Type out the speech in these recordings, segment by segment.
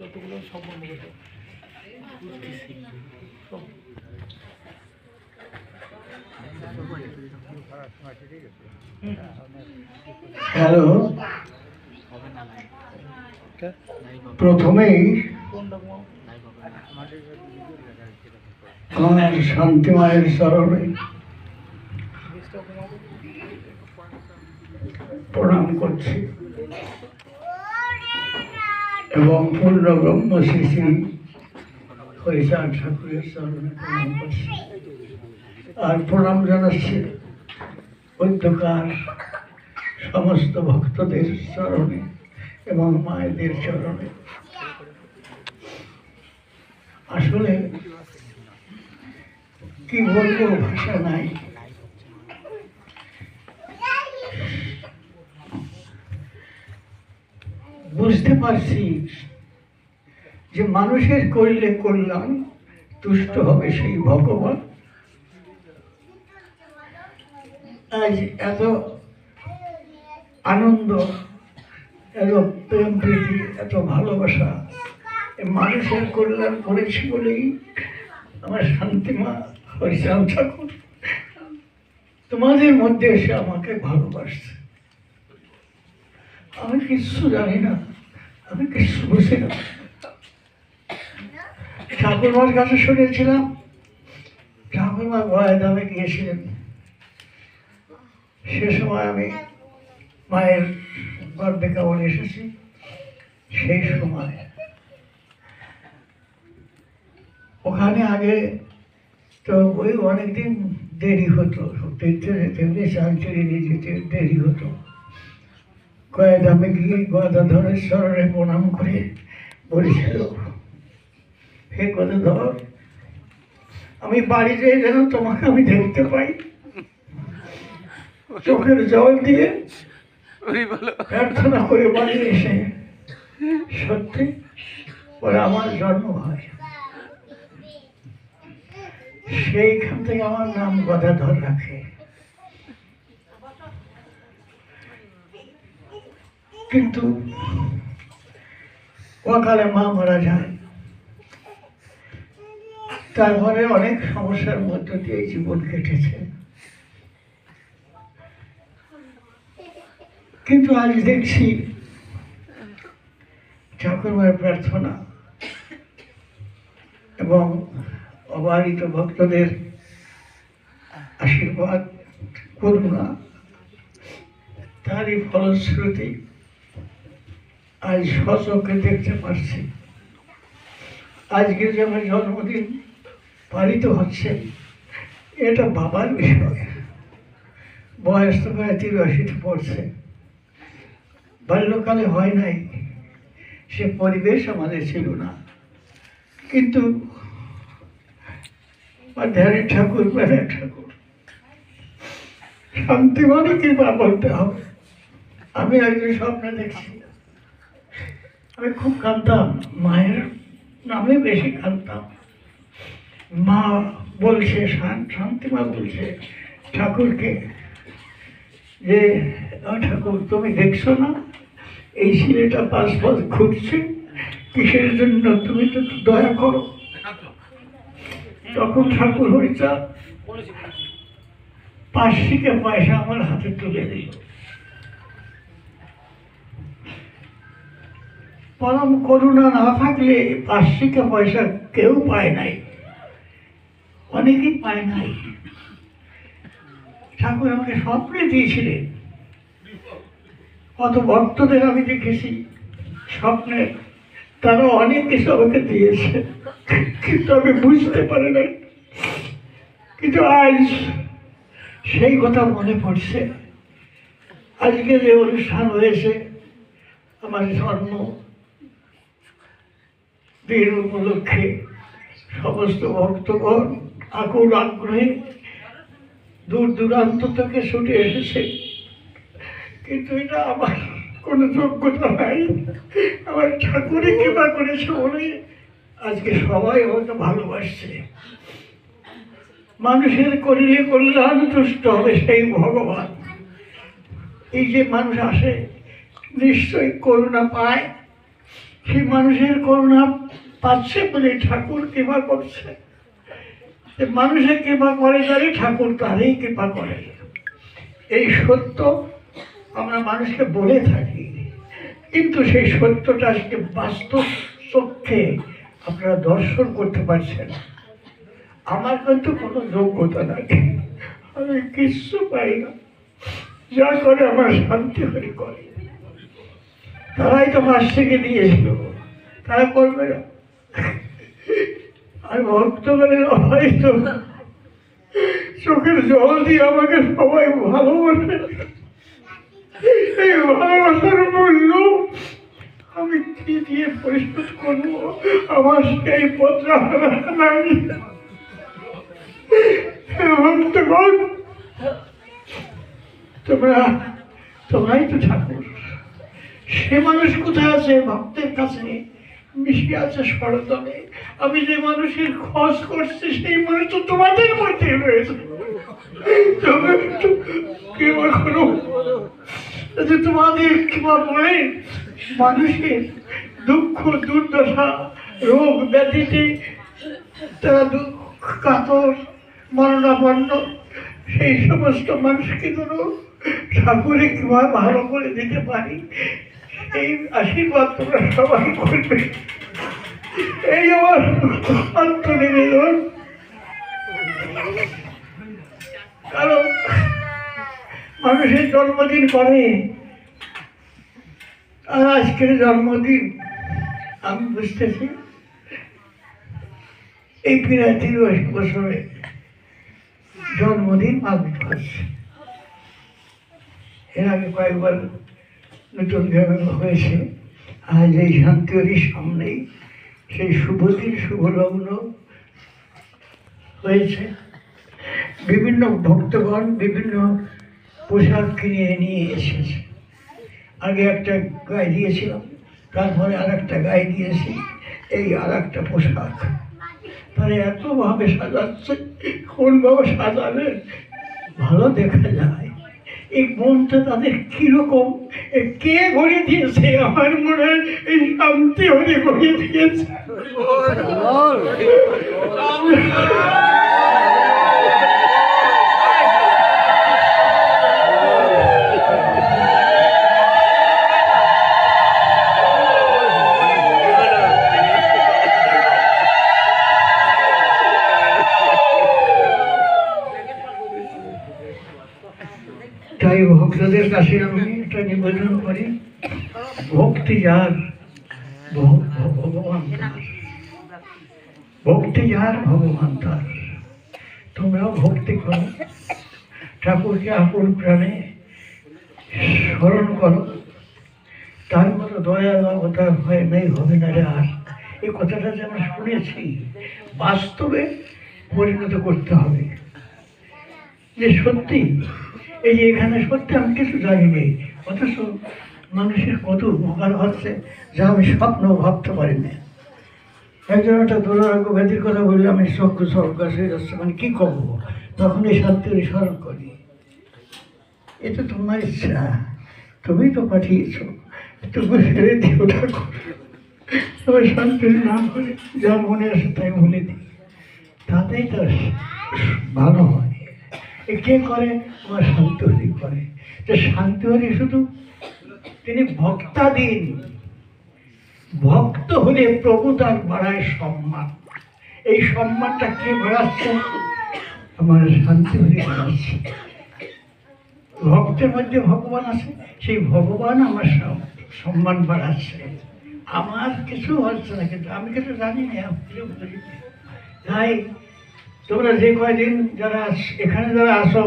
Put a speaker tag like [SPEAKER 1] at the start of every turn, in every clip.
[SPEAKER 1] যতগুলো সব বন্ধ করে
[SPEAKER 2] হ্যালো প্রথমেই? আমার শান্তি মায়ের
[SPEAKER 1] ঘুমাবো?
[SPEAKER 2] প্রণাম করছি এবং পূর্ণ ব্রহ্ম শ্রী শ্রী ঠাকুরের চরণে প্রণাম করছি। আর প্রণাম জানাচ্ছি অধ্যকার সমস্ত ভক্তদের চরণে এবং মায়েদের চরণে। আসলে কি বলব, ভাষা নাই। বুঝতে পারছি যে মানুষের করলে কল্যাণ, তুষ্ট হবে সেই ভগবান। আজ এত আনন্দ, এত প্রেম প্রীতি, এত ভালোবাসা মানুষের কল্যাণ করেছি বলেই আমার শান্তিমা হরিচাঁদ ঠাকুর তোমাদের মধ্যে এসে আমাকে ভালোবাসছে। আমি কিচ্ছু জানি না। আমি কিচ্ছু বুঝি ঠাকুরমার কাছে শুনেছিলাম ঠাকুরমা গয়া দামে গিয়েছিলেন। সে সময় আমি মায়ের গর্বে কেবল এসেছি। সেই সময় ওখানে আগে তো ওই অনেকদিন দেরি হতো। তীর্থে যেতে চাঞ্চলি নিয়ে যেতে দেরি হতো। গিয়ে গদাধরের স্মরণে প্রণাম করে। বলেছিল হে গদাধর আমি বাড়িতে যেন তোমাকে আমি দেখতে পাই। চোখের জল দিয়ে প্রার্থনা করে বাড়ি এসে সত্যি ওরা আমার জন্ম হয়। সেইখান থেকে আমার নাম গদাধর রাখে। কিন্তু অকালে মা মারা যায়। তারপরে অনেক সমস্যার মধ্য দিয়ে জীবন কেটেছে। কিন্তু আজ দেখছি ঠাকুরমার প্রার্থনা এবং অবারিত ভক্তদের আশীর্বাদ, করুণা, তারই ফলশ্রুতি আজ সচকে দেখতে পাচ্ছি। আজকে যে আমার জন্মদিন পালিত হচ্ছে, এটা বাবার বিষয়। বয়স তো প্রায় তিরাশিতে পড়ছে। বাল্যকালে হয় নাই, সে পরিবেশ আমাদের ছিল না। কিন্তু ধ্যানের ঠাকুর, প্রাণের ঠাকুর শান্তি মানে কৃপা বলতে হবে। আমি একদিন স্বপ্নে দেখছি। আমি খুব কাঁদতাম, মায়ের নামে বেশি কাঁদতাম। মা বলছে, শান- শান্তিমা বলছে, ঠাকুরকে যে ঠাকুর, তুমি দেখছ না? এই ছেলেটা পাশ পাশ ঘুরছে, কিসের জন্য তুমি তো দয়া করো। তখন ঠাকুর হরিচাঁদ পাঁচশিকে পয়সা আমার হাতে তুলে দিল। পরম করুণা না থাকলে পাঁচশিকে পয়সা কেউ পায় নাই। অনেকেই পায় নাই। ঠাকুর আমাকে স্বপ্নে দিয়েছিলেন। কত ভক্তদের আমি দেখেছি স্বপ্নে। তারা অনেক কিছু আমাকে দিয়েছে, কিন্তু আমি বুঝতে পারি নাই। কিন্তু আজ সেই কথা মনে পড়ছে। আজকে যে অনুষ্ঠান হয়েছে, আমার জন্ম দিন উপলক্ষে সমস্ত ভক্তগণ আকুল আগ্রহে দূর দূরান্ত থেকে ছুটে এসেছে। কিন্তু এটা আমার কোনো যোগ্যতা নাই। আমার ঠাকুরই কৃপা করেছে বলে আজকে সবাই আমাকে ভালোবাসছে। মানুষের করিলে কল্যাণ তুষ্ট হবে সেই ভগবান। এই যে মানুষ আসে, নিশ্চয়ই করুণা পায়। সেই মানুষের করুণা পাচ্ছে বলে ঠাকুর কৃপা করছে। মানুষের কৃপা করে তারই ঠাকুর তারই কৃপা করে। এই সত্য আমরা মানুষকে বলে থাকি। কিন্তু সেই সত্যটা আজকে বাস্তব চক্ষে আপনারা দর্শন করতে পারছেন আমার কিন্তু কোনো যোগ্যতা নাই। আমি কিচ্ছু পাই না। যা করে আমার শান্তি হরি করে। তারাই তো মাস থেকে দিয়েছিল। তারা করবে না আর ভক্তগণের হয়তো চোখের জল দিয়ে আমাকে সবাই ভালোবাসে। এই ভালোবাসার মূল্য আমি কি দিয়ে পরিশোধ করব? আমার সেই পত্র ভক্তগণ, তোমরা তোমরাই তো ঠাকুর সে মানুষ কোথায় আছে? ভক্তের কাছে মিশে আছে সরতলে আমি যে মানুষের খোঁজ করছি, সেই মানুষ তো তোমাদের মধ্যে রয়েছে। তোমরা একটু কৃপা তোমাদের কৃপা বলে, মানুষের দুঃখ, দুর্দশা, রোগ ব্যাধিতে তারা দুঃখ, কাতর, মরণাপন্ন, সেই সমস্ত মানুষকে কোনো ঠাকুরে কীভাবে ভালো করে দিতে পারি এই আশীর্বাদ তোমরা সবাই করবে। এই আমার আত্মনিবেদন। কারণ মানুষের জন্মদিন করে আর আজকের জন্মদিন, আমি বুঝতেছি। এই তিরিশ বছরে জন্মদিন পালন করছে। এর আগে কয়েকবার নতুন গ্রামে হয়েছে আজ এই শান্তির সামনেই সেই শুভদিন, শুভলগ্ন হয়েছে। বিভিন্ন ভক্তগণ, বিভিন্ন পোশাক কিনে নিয়ে এসেছে। আগে একটা গায়ে দিয়েছিলাম, তারপরে আর একটা গায়ে দিয়েছি, এই আর একটা পোশাক তারা এতভাবে সাজাচ্ছে কোনভাবে সাজালে? ভালো দেখা যায়। এই মনটা তাদের কীরকম? কে গড়ে দিয়েছে? আমার মনে হয় এই শান্তি হলে গড়ে দিয়েছে। তাই ভক্তদের কাছে আমি একটা নিবেদন করি, ভক্তি যার ভগবান ভক্তি যার, ভগবান তার। তোমরাও ভক্তি করো। ঠাকুরকে আপন প্রাণে স্মরণ করো। তার মতো দয়া কথা হয় নেই, হবে না রে আর। এই কথাটা যে আমরা শুনেছি, বাস্তবে পরিণত করতে হবে। যে সত্যি এই যে এখানে সত্যি আমি কিছু জানি নেই অথচ মানুষের কত উপকার হচ্ছে যা আমি স্বপ্ন ভাবতে পারি না একজন একটা দুরারোগ্য ব্যাধির কথা বললে, আমি চক্ষু সরকার হয়ে যাচ্ছে মানে কী করব? তখন এই শান্তির স্মরণ করি। এটা তোমার ইচ্ছা, তুমি তো পাঠিয়েছো তুমি ছেড়ে দিও ঠাকুর। তবে শান্তির নাম করে যা মনে আসে তাই বলে দিই। তাতেই তো ভালো হয়। কে করে? আমার শান্তহরি করে। যে শান্তহরি শুধু তিনি ভক্তাধীন। ভক্ত হলে প্রভু তার বাড়ায় সম্মান। এই সম্মানটা কে বাড়াচ্ছে? আমার শান্তিহরি বাড়াচ্ছে। ভক্তের মধ্যে ভগবান আছে, সেই ভগবান আমার সম- সম্মান বাড়াচ্ছে। আমার কিছু হচ্ছে না, কিন্তু আমি কিছু জানি না। তাই তোমরা যে কয়দিন যারা এখানে যারা আসো,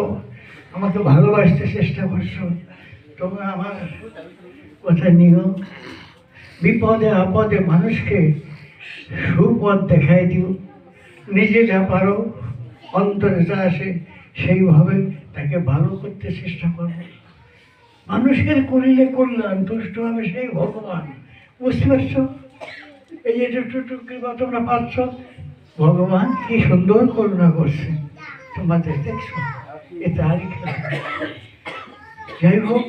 [SPEAKER 2] আমাকে ভালোবাসতে চেষ্টা করছ, তোমরা আমার কথা নিও। বিপদে আপদে মানুষকে সুপথ দেখাই দিও। নিজে যা পারো, অন্তরে যা আসে, সেইভাবে তাকে ভালো করতে চেষ্টা করো। মানুষের করিলে কল্যাণ, তুষ্ট হবে সেই ভগবান। বুঝতে পারছ? এই যে টুকটুক তোমরা পাচ্ছ ভগবান কি সুন্দর করুণা করছে। তোমাদের দেখছ, এ তারই খেলা। যাই হোক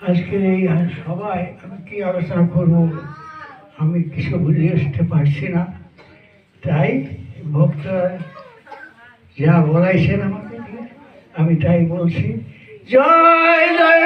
[SPEAKER 2] আজকের এই সবাই আমি কি আলোচনা করব, আমি কিছু বুঝে আসতে পারছি না। তাই ভক্তরা যা বলাইছেন আমাকে আমি তাই বলছি। জয় জয়